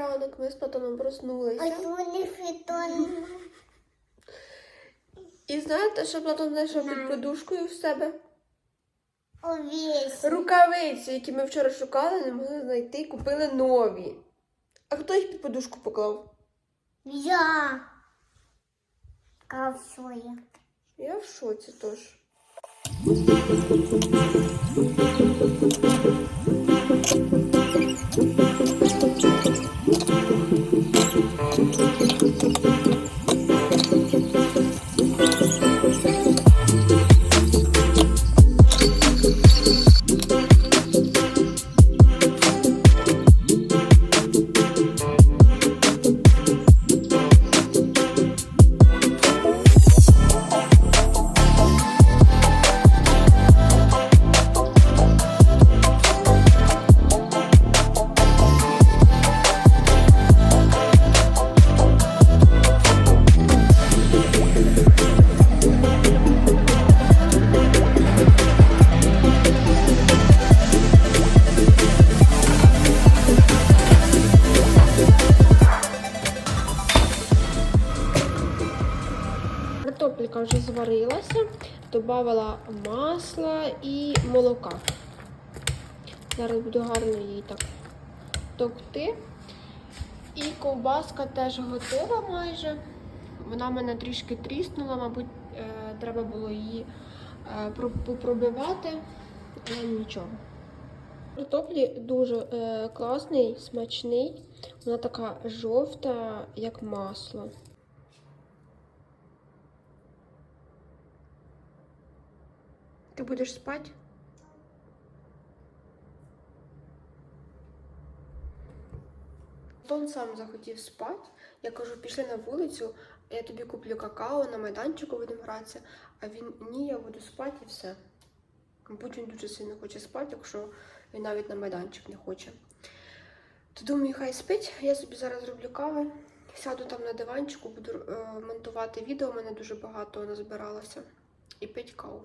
ранок, ми з Платоном проснулися. І знаєте, що Платон знайшов під подушкою в себе? Овесь. Рукавиці, які ми вчора шукали, не могли знайти, купили нові. А хто їх під подушку поклав? Я. Кавшує. Я в шоці тож. thank you Вже зварилася, додавала масла і молока. Зараз буду гарно її так товкти. І ковбаска теж готова майже. Вона в мене трішки тріснула, мабуть, е, треба було її е, про- попробивати, але нічого. Картоплі дуже е, класний, смачний. Вона така жовта, як масло. Ти будеш спати? Тон сам захотів спати. Я кажу, пішли на вулицю, я тобі куплю какао, на майданчику будемо гратися. А він ні, я буду спати і все. Мабуть, він дуже сильно хоче спати, якщо він навіть на майданчик не хоче. То думаю, хай спить. Я собі зараз зроблю кави. Сяду там на диванчику, буду е, монтувати відео, у мене дуже багато назбиралося. І пить каву.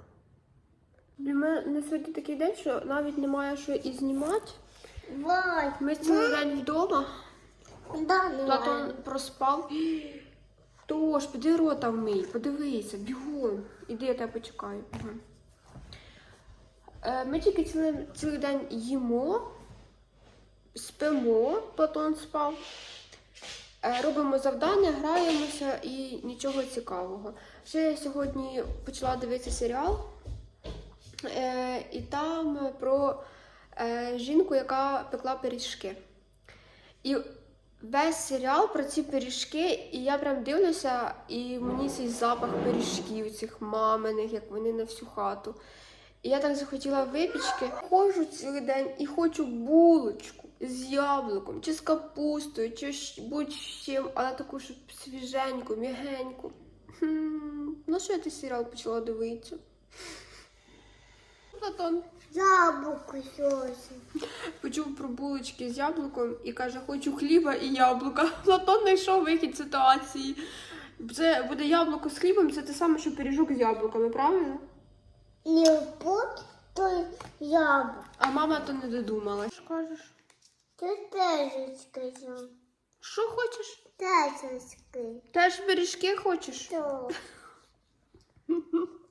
Для мене сьогодні такий день, що навіть немає що і знімати. Ми цілий день вдома. Да, Платон проспав. Тож, піди рота вмий, подивися, бігом. Іди, я тебе почекаю. Е, ми тільки цілий, цілий день їмо, спимо, Платон спав. Е, робимо завдання, граємося і нічого цікавого. Ще я сьогодні почала дивитися серіал, і там про е, жінку, яка пекла пиріжки. І весь серіал про ці пиріжки, і я прям дивлюся, і мені цей запах пиріжків, цих маминих, як вони на всю хату. І я так захотіла випічки. Ходжу цілий день і хочу булочку з яблуком, чи з капустою, чи будь-чим, але таку, щоб свіженьку, м'ягеньку. Хм, Ну що я той серіал почала дивитися? Платон Яблуко сьогодні. почув про булочки з яблуком і каже, хочу хліба і яблука. Платон знайшов вихід ситуації. Це буде яблуко з хлібом, це те саме, що пиріжок з яблуками, правильно? Ліпот, то яблуко. А мама то не додумала. Що кажеш? Ти теж сказав. Що хочеш? Теж сказав. Теж пиріжки хочеш? То.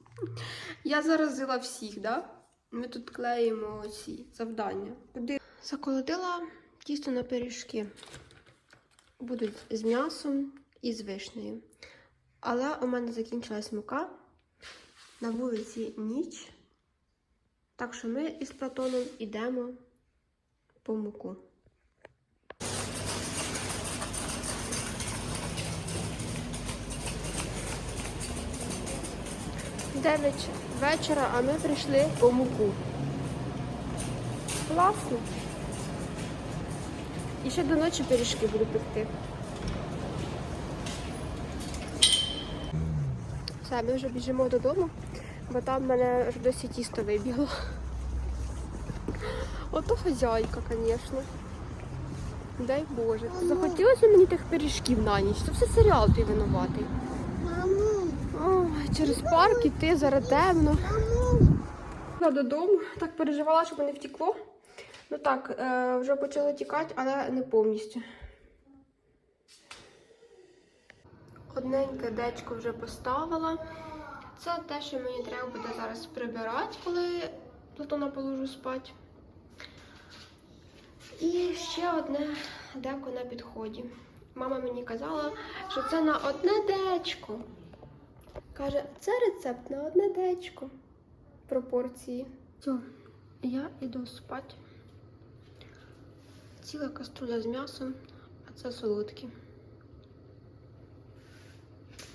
Я заразила всіх, да? Ми тут клеїмо ці завдання. Куди? Заколотила тісто на пиріжки. Будуть з м'ясом і з вишнею. Але у мене закінчилась мука. На вулиці ніч. Так що ми із Платоном йдемо по муку. Дев'ять вечора, а ми прийшли по муку. Класно. І ще до ночі пиріжки буду пекти. Все, ми вже біжимо додому, бо там в мене досі тісто вибігло. Ото хазяйка, звісно. Дай Боже. Захотілося мені тих пиріжків на ніч. Це все серіал ти винуватий. Ой, через парк іти зараз темно. Я додому, так переживала, щоб не втекло. Ну так, е, вже почало тікати, але не повністю. Одненьке дечко вже поставила. Це те, що мені треба буде зараз прибирати, коли Платона положу спати. І ще одне деко на підході. Мама мені казала, що це на одне дечко. Каже, це рецепт на одне дечко. Пропорції. Все, я йду спати. Ціла каструля з м'ясом, а це солодкі.